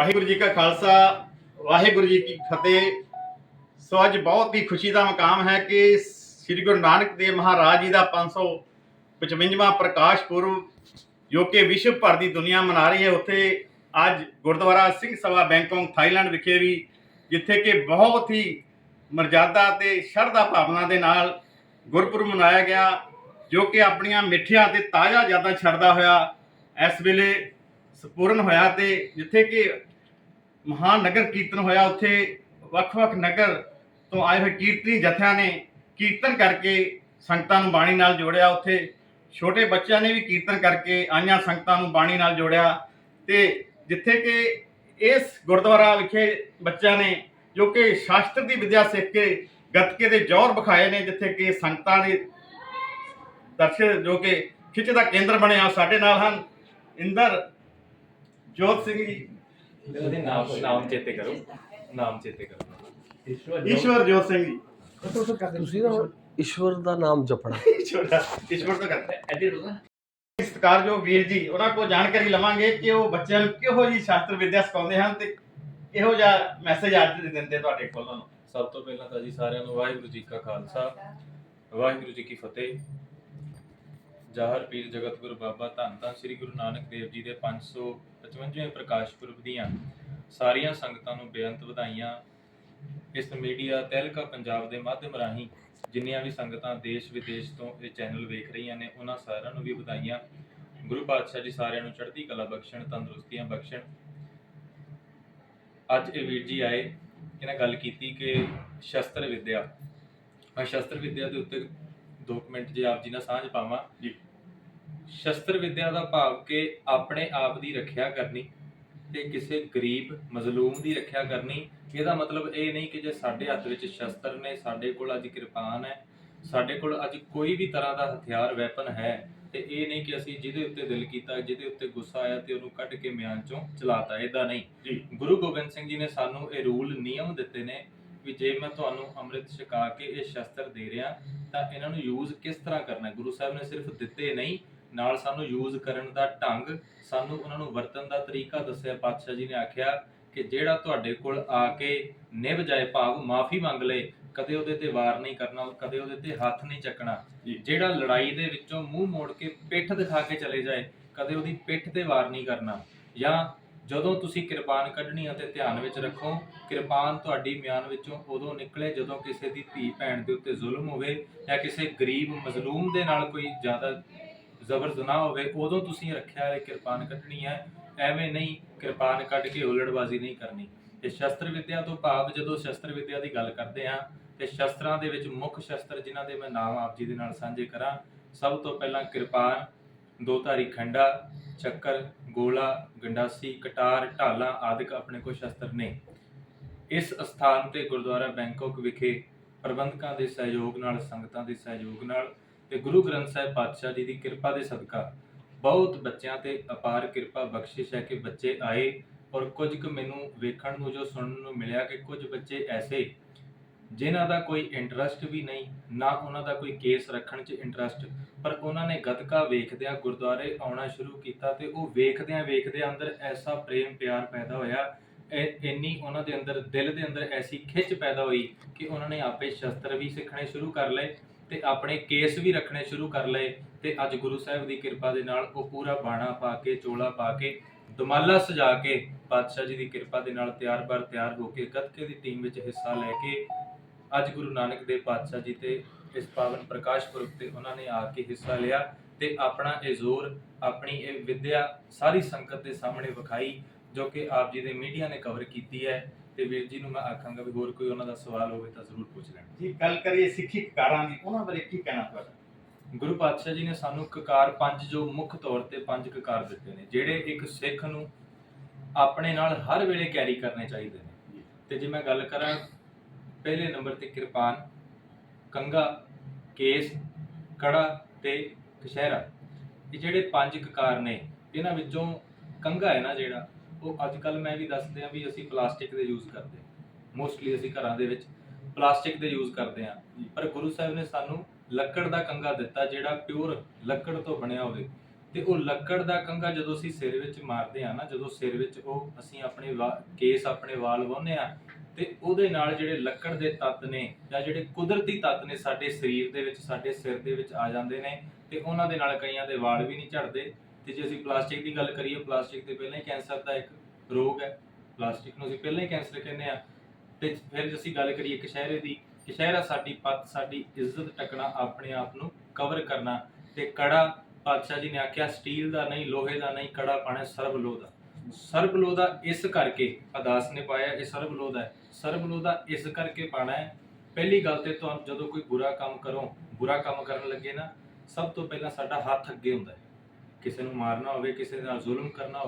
ਵਾਹਿਗੁਰੂ ਜੀ ਕਾ ਖਾਲਸਾ, ਵਾਹਿਗੁਰੂ ਜੀ ਕੀ ਫਤਿਹ। ਸੋ ਅੱਜ ਬਹੁਤ ਹੀ ਖੁਸ਼ੀ ਦਾ ਮਕਾਮ ਹੈ ਕਿ ਸ੍ਰੀ ਗੁਰੂ ਨਾਨਕ ਦੇਵ ਮਹਾਰਾਜ ਜੀ ਦਾ 555ਵਾਂ ਪ੍ਰਕਾਸ਼ ਪੁਰਬ, ਜੋ ਕਿ ਵਿਸ਼ਵ ਭਰ ਦੀ ਦੁਨੀਆ ਮਨਾ ਰਹੀ ਹੈ। ਉੱਥੇ ਅੱਜ ਗੁਰਦੁਆਰਾ ਸਿੰਘ ਸਭਾ ਬੈਂਕਾਕ, ਥਾਈਲੈਂਡ ਵਿਖੇ ਵੀ, ਜਿੱਥੇ ਕਿ ਬਹੁਤ ਹੀ ਮਰਜ਼ਾਦਾ ਤੇ ਸ਼ਰਧਾ ਭਾਵਨਾ ਦੇ ਨਾਲ ਗੁਰਪੁਰਬ ਮਨਾਇਆ ਗਿਆ, ਜੋ ਕਿ ਆਪਣੀਆਂ ਮਿੱਠੀਆਂ ਤੇ ਤਾਜ਼ਾ ਯਾਦਾਂ ਛੱਡਦਾ ਹੋਇਆ ਇਸ ਵੇਲੇ ਸੰਪੂਰਨ ਹੋਇਆ ਤੇ ਜਿੱਥੇ ਕਿ ਮਹਾਨ ਨਗਰ ਕੀਰਤਨ ਹੋਇਆ, ਉੱਥੇ ਵੱਖ-ਵੱਖ ਨਗਰ ਤੋਂ ਆਏ ਹੋਏ ਕੀਰਤਨੀ ਜਥਿਆਂ ਨੇ ਕੀਰਤਨ ਕਰਕੇ ਸੰਗਤਾਂ ਨੂੰ ਬਾਣੀ ਨਾਲ ਜੋੜਿਆ। ਉੱਥੇ ਛੋਟੇ ਬੱਚਿਆਂ ਨੇ ਵੀ ਕੀਰਤਨ ਕਰਕੇ ਆਈਆਂ ਸੰਗਤਾਂ ਨੂੰ ਬਾਣੀ ਨਾਲ ਜੋੜਿਆ ਤੇ ਜਿੱਥੇ ਕਿ ਇਸ ਗੁਰਦੁਆਰਾ ਵਿਖੇ ਬੱਚਿਆਂ ਨੇ ਜੋ ਕਿ ਸ਼ਾਸਤਰ ਦੀ ਵਿਦਿਆ ਸਿੱਖ ਕੇ ਗੱਤਕੇ ਦੇ ਜ਼ੋਰ ਵਿਖਾਏ ਨੇ, ਜਿੱਥੇ ਕਿ ਸੰਗਤਾਂ ਦੇ ਦਰਸ਼ਕ ਜੋ ਕਿ ਖਿੱਚ ਦਾ ਕੇਂਦਰ ਬਣਿਆ ਸਾਡੇ ਨਾਲ ਹਨ ਇੰਦਰ ਜੋਤ ਸਿੰਘ ਜੀ। ਉਹਦੇ ਨਾਮ ਨਾਮ ਚੇਤੇ ਕਰੋ। ਨਾਮ ਚੇਤੇ ਕਰੋ। ਈਸ਼ਵਰ ਜੋਤ। ਸਿੰਘ ਜੀ। ਤੁਸੀਂ ਨਾ ਹੁਣ ਈਸ਼ਵਰ। ਦਾ ਨਾਮ ਜਪਣਾ। ਛੋਟਾ ਈਸ਼ਵਰ ਤੋਂ ਕਰਦੇ। ਐਡਿਟ ਹੋਗਾ ਸਤਿਕਾਰਯੋਗ ਵੀਰ ਜੀ ਉਹਨਾਂ ਕੋਲ ਜਾਣਕਾਰੀ ਲਵਾਂਗੇ ਕਿ ਉਹ ਬੱਚਿਆਂ ਨੂੰ ਕਿਹੋ ਜੀ ਸ਼ਾਸਤਰ ਵਿਦਿਆ ਸਿਖਾਉਂਦੇ ਹਨ ਤੇ ਇਹੋ ਜਿਹਾ ਮੈਸੇਜ ਅੱਜ ਦੇ ਦਿੰਦੇ ਤੁਹਾਡੇ ਕੋਲੋਂ ਨੂੰ? ਸਭ ਤੋਂ ਪਹਿਲਾਂ ਤਾਂ ਜੀ ਸਾਰਿਆਂ ਨੂੰ ਵਾਹਿਗੁਰੂ ਜੀ ਕਾ ਖਾਲਸਾ ਵਾਹਿਗੁਰੂ ਜੀ ਕੀ ਫਤਿਹ। ਜਾਹਰ ਪੀਰ ਜਗਤ ਗੁਰੂ ਬਾਬਾ ਧੰਨ ਧੰਨ ਸ੍ਰੀ ਗੁਰੂ ਨਾਨਕ ਦੇਵ ਜੀ ਦੇ 555ਵੇਂ ਪ੍ਰਕਾਸ਼ ਪੁਰਬ ਦੀਆਂ ਸਾਰੀਆਂ ਸੰਗਤਾਂ ਨੂੰ ਬੇਅੰਤ ਵਧਾਈਆਂ। ਇਸ ਮੀਡੀਆ ਤਹਿਲਕਾ ਪੰਜਾਬ ਦੇ ਮਾਧਿਅਮ ਰਾਹੀਂ ਜਿੰਨੀਆਂ ਵੀ ਸੰਗਤਾਂ ਦੇਸ਼ ਵਿਦੇਸ਼ ਤੋਂ ਇਹ ਚੈਨਲ ਵੇਖ ਰਹੀਆਂ ਨੇ, ਉਹਨਾਂ ਸਾਰਿਆਂ ਨੂੰ ਵੀ ਵਧਾਈਆਂ। ਗੁਰੂ ਪਾਤਸ਼ਾਹ ਜੀ ਸਾਰਿਆਂ ਨੂੰ ਚੜ੍ਹਦੀ ਕਲਾ ਬਖਸ਼ਣ, ਤੰਦਰੁਸਤੀਆਂ ਬਖਸ਼ਣ। ਅੱਜ ਇਹ ਵੀਰ ਜੀ ਆਏ, ਇਹਨਾਂ ਗੱਲ ਕੀਤੀ ਕਿ ਸ਼ਸਤਰ ਵਿਦਿਆ। ਆ ਸ਼ਸਤਰ ਵਿਦਿਆ ਦੇ ਉੱਤੇ ਦੋ ਕੁ ਮਿੰਟ ਜੇ ਆਪ ਜੀ ਨਾਲ ਸਾਂਝ ਪਾਵਾਂ। ਜੀ। ਸ਼ਸਤਰ ਵਿਦਿਆ ਦਾ ਭਾਵ ਕਿ ਆਪਣੇ ਆਪ ਦੀ ਰੱਖਿਆ ਕਰਨੀ ਤੇ ਕਿਸੇ ਗਰੀਬ ਮਜ਼ਲੂਮ ਦੀ ਰੱਖਿਆ ਕਰਨੀ ਇਹਦਾ ਮਤਲਬ ਇਹ ਨਹੀਂ ਕਿ ਜੇ ਸਾਡੇ ਹੱਥ ਵਿੱਚ ਸ਼ਸਤਰ ਨੇ ਸਾਡੇ ਕੋਲ ਅੱਜ ਕਿਰਪਾਨ ਹੈ ਸਾਡੇ ਕੋਲ ਅੱਜ ਕੋਈ ਵੀ ਤਰ੍ਹਾਂ ਦਾ ਹਥਿਆਰ ਵੈਪਨ ਹੈ ਤੇ ਇਹ ਨਹੀਂ ਕਿ ਅਸੀਂ ਜਿਹਦੇ ਉੱਤੇ ਦਿਲ ਕੀਤਾ ਜਿਹਦੇ ਉੱਤੇ ਗੁੱਸਾ ਆਇਆ ਤੇ ਉਹਨੂੰ ਕੱਢ ਕੇ ਮਿਆਨ ਚੋਂ ਚਲਾਤਾ ਇਦਾਂ ਨਹੀਂ। ਗੁਰੂ ਗੋਬਿੰਦ ਸਿੰਘ ਜੀ ਨੇ ਸਾਨੂੰ ਇਹ ਰੂਲ ਨਿਯਮ ਦਿੱਤੇ ਨੇ ਵੀ ਜੇ ਮੈਂ ਤੁਹਾਨੂੰ ਅੰਮ੍ਰਿਤ ਛਕਾ ਕੇ ਇਹ ਸ਼ਸਤਰ ਦੇ ਰਿਹਾ ਤਾਂ ਇਹਨਾਂ ਨੂੰ ਯੂਜ਼ ਕਿਸ ਤਰ੍ਹਾਂ ਕਰਨਾ ਗੁਰੂ ਸਾਹਿਬ ਨੇ ਸਿਰਫ ਦਿੱਤੇ ਨਹੀਂ ਨਾਲ ਸਾਨੂੰ ਯੂਜ਼ ਕਰਨ ਦਾ ਢੰਗ ਸਾਨੂੰ ਉਹਨਾਂ ਨੂੰ ਵਰਤਣ ਦਾ ਤਰੀਕਾ ਦੱਸਿਆ ਪਾਤਸ਼ਾਹ ਜੀ ਨੇ ਆਖਿਆ ਕਿ ਜਿਹੜਾ ਤੁਹਾਡੇ ਕੋਲ ਆ ਕੇ ਨਿਭ ਜਾਏ ਭਾਵ ਮਾਫੀ ਮੰਗ ਲਏ ਕਦੇ ਉਹਦੇ ਤੇ ਵਾਰ ਨਹੀਂ ਕਰਨਾ ਕਦੇ ਉਹਦੇ ਤੇ ਹੱਥ ਨਹੀਂ ਚੱਕਣਾ। ਜਿਹੜਾ ਲੜਾਈ ਦੇ ਵਿੱਚੋਂ ਮੂੰਹ ਮੋੜ ਕੇ ਪਿੱਠ ਦਿਖਾ ਕੇ ਚਲੇ ਜਾਏ ਕਦੇ ਉਹਦੀ ਪਿੱਠ ਤੇ ਵਾਰ ਨਹੀਂ ਕਰਨਾ। ਜਾਂ ਜਦੋਂ ਤੁਸੀਂ ਕਿਰਪਾਨ ਕੱਢਣੀ ਅਤੇ ਧਿਆਨ ਵਿੱਚ ਰੱਖੋ, ਕਿਰਪਾਨ ਤੁਹਾਡੀ ਮਿਆਨ ਵਿੱਚੋਂ ਉਦੋਂ ਨਿਕਲੇ ਜਦੋਂ ਕਿਸੇ ਦੀ ਧੀ ਭੈਣ ਦੇ ਉੱਤੇ ਜ਼ੁਲਮ ਹੋਵੇ ਜਾਂ ਕਿਸੇ ਗਰੀਬ ਮਜ਼ਲੂਮ ਦੇ ਨਾਲ ਕੋਈ ਜ਼ਿਆਦਾ ਜ਼ਬਰ ਜ਼ਨਾ ਹੋਵੇ, ਉਦੋਂ ਤੁਸੀਂ ਰੱਖਿਆ ਹੈ ਕਿਰਪਾਨ ਕੱਢਣੀ ਹੈ। ਐਵੇਂ ਨਹੀਂ ਕਿਰਪਾਨ ਕੱਢ ਕੇ ਹੁਲੜਬਾਜ਼ੀ ਨਹੀਂ ਕਰਨੀ। ਤੇ ਸ਼ਸਤਰ ਵਿਦਿਆ ਤੋਂ ਭਾਵ ਜਦੋਂ ਸ਼ਸਤਰ ਵਿਦਿਆ ਦੀ ਗੱਲ ਕਰਦੇ ਹਾਂ, ਤੇ ਸ਼ਸਤਰਾਂ ਦੇ ਵਿੱਚ ਮੁੱਖ ਸ਼ਸਤਰ ਜਿਨ੍ਹਾਂ ਦੇ ਮੈਂ ਨਾਮ ਆਪ ਜੀ ਦੇ ਨਾਲ ਸਾਂਝੇ ਕਰਾਂ, ਸਭ ਤੋਂ ਪਹਿਲਾਂ ਕਿਰਪਾਨ, ਦੋ ਧਾਰੀ ਖੰਡਾ, ਚੱਕਰ ਗੋਲਾ, ਗੰਡਾਸੀ, ਕਟਾਰ, ਢਾਲਾਂ ਆਦਿਕ ਆਪਣੇ ਕੋਲ ਸ਼ਸਤਰ ਨੇ। ਇਸ ਸਥਾਨ ਤੇ ਗੁਰਦੁਆਰਾ ਬੈਂਕਾਕ ਵਿਖੇ ਪ੍ਰਬੰਧਕਾਂ ਦੇ ਸਹਿਯੋਗ ਨਾਲ, ਸੰਗਤਾਂ ਦੇ ਸਹਿਯੋਗ ਨਾਲ ਤੇ ਗੁਰੂ ਗ੍ਰੰਥ ਸਾਹਿਬ ਪਾਤਸ਼ਾਹ ਜੀ ਦੀ ਕਿਰਪਾ ਦੇ ਸਦਕਾ ਬਹੁਤ ਬੱਚਿਆਂ ਤੇ ਅਪਾਰ ਕਿਰਪਾ ਬਖਸ਼ਿਸ਼ ਹੈ ਕਿ ਬੱਚੇ ਆਏ ਔਰ ਕੁਝ ਕੁ ਮੈਨੂੰ ਵੇਖਣ ਨੂੰ, ਜੋ ਸੁਣਨ ਨੂੰ ਮਿਲਿਆ ਕਿ ਕੁਝ ਬੱਚੇ ਐਸੇ ਜਿਨ੍ਹਾਂ ਦਾ ਕੋਈ ਇੰਟਰਸਟ ਵੀ ਨਹੀਂ, ਨਾ ਉਹਨਾਂ ਦਾ ਕੋਈ ਕੇਸ ਰੱਖਣ 'ਚ ਇੰਟਰਸਟ ਪਰ ਉਹਨਾਂ ਨੇ ਗੱਤਕਾ ਵੇਖਦਿਆਂ ਗੁਰਦੁਆਰੇ ਆਉਣਾ ਸ਼ੁਰੂ ਕੀਤਾ ਤੇ ਉਹ ਵੇਖਦਿਆਂ ਵੇਖਦਿਆਂ ਅੰਦਰ ਐਸਾ ਪ੍ਰੇਮ ਪਿਆਰ ਪੈਦਾ ਹੋਇਆ ਇੰਨੀ ਉਹਨਾਂ ਦੇ ਅੰਦਰ, ਦਿਲ ਦੇ ਅੰਦਰ ਐਸੀ ਖਿੱਚ ਪੈਦਾ ਹੋਈ ਕਿ ਉਹਨਾਂ ਨੇ ਆਪੇ ਸ਼ਸਤਰ ਵੀ ਸਿੱਖਣੇ ਸ਼ੁਰੂ ਕਰ ਲਏ ਤੇ ਆਪਣੇ ਕੇਸ ਵੀ ਰੱਖਣੇ ਸ਼ੁਰੂ ਕਰ ਲਏ ਤੇ ਅੱਜ ਗੁਰੂ ਸਾਹਿਬ ਦੀ ਕਿਰਪਾ ਦੇ ਨਾਲ ਉਹ ਪੂਰਾ ਬਾਣਾ ਪਾ ਕੇ, ਚੋਲਾ ਪਾ ਕੇ, ਦਮਾਲਾ ਸਜਾ ਕੇ ਪਾਤਸ਼ਾਹ ਜੀ ਦੀ ਕਿਰਪਾ ਦੇ ਨਾਲ ਤਿਆਰ ਬਰ ਤਿਆਰ ਹੋ ਕੇ ਗੱਤਕੇ ਦੀ ਟੀਮ ਵਿੱਚ ਹਿੱਸਾ ਲੈ ਕੇ ਅੱਜ ਗੁਰੂ ਨਾਨਕ ਦੇਵ ਪਾਤਸ਼ਾਹ ਜੀ ਤੇ ਇਸ ਪਾਵਨ ਪ੍ਰਕਾਸ਼ ਪੁਰਬ ਤੇ ਉਹਨਾਂ ਨੇ ਆ ਕੇ ਹਿੱਸਾ ਲਿਆ ਤੇ ਆਪਣਾ ਇਹ ਜ਼ੋਰ ਆਪਣੀ ਇਹ ਵਿਦਿਆ ਸਾਰੀ ਸੰਗਤ ਦੇ ਸਾਹਮਣੇ ਵਿਖਾਈ ਜੋ ਕਿ ਆਪ ਜੀ ਦੇ ਮੀਡੀਆ ਨੇ ਕਵਰ ਕੀਤੀ ਹੈ। ਤੇ ਵੀਰ ਜੀ ਨੂੰ ਮੈਂ ਆਖਾਂਗਾ ਵੀ ਹੋਰ ਕੋਈ ਉਹਨਾਂ ਦਾ ਸਵਾਲ ਹੋਵੇ ਤਾਂ ਜ਼ਰੂਰ ਪੁੱਛ ਲੈਣ। ਜੀ ਗੱਲ ਕਰੀਏ ਸਿੱਖੀ ਕਕਾਰਾਂ ਦੀ ਉਹਨਾਂ ਬਾਰੇ ਕੀ ਕਹਿਣਾ ਤੁਹਾਡਾ? ਗੁਰੂ ਪਾਤਸ਼ਾਹ ਜੀ ਨੇ ਸਾਨੂੰ ਕਕਾਰ ਪੰਜ ਜੋ ਮੁੱਖ ਤੌਰ ਤੇ ਪੰਜ ਕਕਾਰ ਦਿੱਤੇ ਨੇ ਜਿਹੜੇ ਇੱਕ ਸਿੱਖ ਨੂੰ ਆਪਣੇ ਨਾਲ ਹਰ ਵੇਲੇ ਕੈਰੀ ਕਰਨੇ ਚਾਹੀਦੇ ਨੇ। ਤੇ ਜੇ ਮੈਂ ਗੱਲ ਕਰਾਂ ਪਹਿਲੇ ਨੰਬਰ ਤੇ ਕਿਰਪਾਨ ਕੰਗਾ ਕੇਸ, ਕੜਾ ਤੇ ਕਸ਼ਹਿਰਾ ਇਹ ਜਿਹੜੇ ਪੰਜ ਕਕਾਰ ਨੇ, ਇਹਨਾਂ ਵਿੱਚੋਂ ਕੰਗਾ ਹੈ ਨਾ ਜਿਹੜਾ, ਉਹ ਅੱਜ ਕੱਲ ਮੈਂ ਵੀ ਦੱਸਦੇ ਆ ਵੀ ਅਸੀਂ ਪਲਾਸਟਿਕ ਦੇ ਯੂਜ਼ ਕਰਦੇ ਮੋਸਟਲੀ ਅਸੀਂ ਘਰਾਂ ਦੇ ਵਿੱਚ ਪਲਾਸਟਿਕ ਦੇ ਯੂਜ਼ ਕਰਦੇ ਆ ਪਰ ਗੁਰੂ ਸਾਹਿਬ ਨੇ ਸਾਨੂੰ ਲੱਕੜ ਦਾ ਕੰਗਾ ਦਿੱਤਾ ਜਿਹੜਾ ਪਿਓਰ ਲੱਕੜ ਤੋਂ ਬਣਿਆ ਹੋਵੇ। ਤੇ ਉਹ ਲੱਕੜ ਦਾ ਕੰਘਾ ਜਦੋਂ ਅਸੀਂ ਸਿਰ ਵਿੱਚ ਮਾਰਦੇ ਆ ਨਾ, ਜਦੋਂ ਸਿਰ ਵਿੱਚ ਉਹ ਅਸੀਂ ਆਪਣੇ ਵਾ- ਕੇਸ ਆਪਣੇ ਵਾਲ ਵਾਹੁੰਦੇ ਆ ਤੇ ਉਹਦੇ ਨਾਲ ਜਿਹੜੇ ਲੱਕੜ ਦੇ ਤੱਤ ਨੇ ਜਾਂ ਜਿਹੜੇ ਕੁਦਰਤੀ ਤੱਤ ਨੇ ਸਾਡੇ ਸਰੀਰ ਦੇ ਵਿੱਚ, ਸਾਡੇ ਸਿਰ ਦੇ ਵਿੱਚ ਆ ਜਾਂਦੇ ਨੇ ਤੇ ਉਹਨਾਂ ਦੇ ਨਾਲ ਕਈਆਂ ਦੇ ਵਾਲ ਵੀ ਨਹੀਂ ਝੜਦੇ। ਤੇ ਜੇ ਅਸੀਂ ਪਲਾਸਟਿਕ ਦੀ ਗੱਲ ਕਰੀਏ, ਪਲਾਸਟਿਕ ਤੇ ਪਹਿਲਾਂ ਹੀ ਕੈਂਸਰ ਦਾ ਇੱਕ ਰੋਗ ਹੈ। ਪਲਾਸਟਿਕ ਨੂੰ ਅਸੀਂ ਪਹਿਲਾਂ ਹੀ ਕੈਂਸਰ ਕਹਿੰਦੇ ਆ ਤੇ ਫਿਰ ਜੇ ਅਸੀਂ ਗੱਲ ਕਰੀਏ ਕਸ਼ਹਿਰੇ ਦੀ, ਕਸ਼ਹਿਰਾ ਸਾਡੀ ਪੱਤ, ਸਾਡੀ ਇੱਜ਼ਤ ਟਕਣਾ ਆਪਣੇ ਆਪ ਨੂੰ ਕਵਰ ਕਰਨਾ ਤੇ ਕੜਾ ਪਾਤਸ਼ਾਹ ਜੀ ਨੇ ਆਖਿਆ, ਸਟੀਲ ਦਾ ਨਹੀਂ, ਲੋਹੇ ਦਾ ਨਹੀਂ, ਕੜਾ ਪਾਣਾ ਸਰਬ ਲੋਹ ਦਾ। ਸਰਬਲੋ ਦਾ ਇਸ ਕਰਕੇ ਅਦਾਸ ਨੇ ਪਾਇਆ, ਇਹ ਸਰਬਲੋ ਦਾ ਸਰਬਲੋ ਦਾ ਇਸ ਕਰਕੇ ਪਾਣਾ ਹੈ। ਪਹਿਲੀ ਗੱਲ ਤੇ ਤੁਹਾਨੂੰ ਜਦੋਂ ਕੋਈ ਬੁਰਾ ਕੰਮ ਕਰੋ, ਬੁਰਾ ਕੰਮ ਕਰਨ ਲੱਗੇ ਨਾ, ਸਭ ਤੋਂ ਪਹਿਲਾਂ ਸਾਡਾ ਹੱਥ ਅੱਗੇ ਹੁੰਦਾ ਹੈ। ਕਿਸੇ ਨੂੰ ਮਾਰਨਾ ਹੋਵੇ, ਕਿਸੇ ਨਾਲ ਜ਼ੁਲਮ ਕਰਨਾ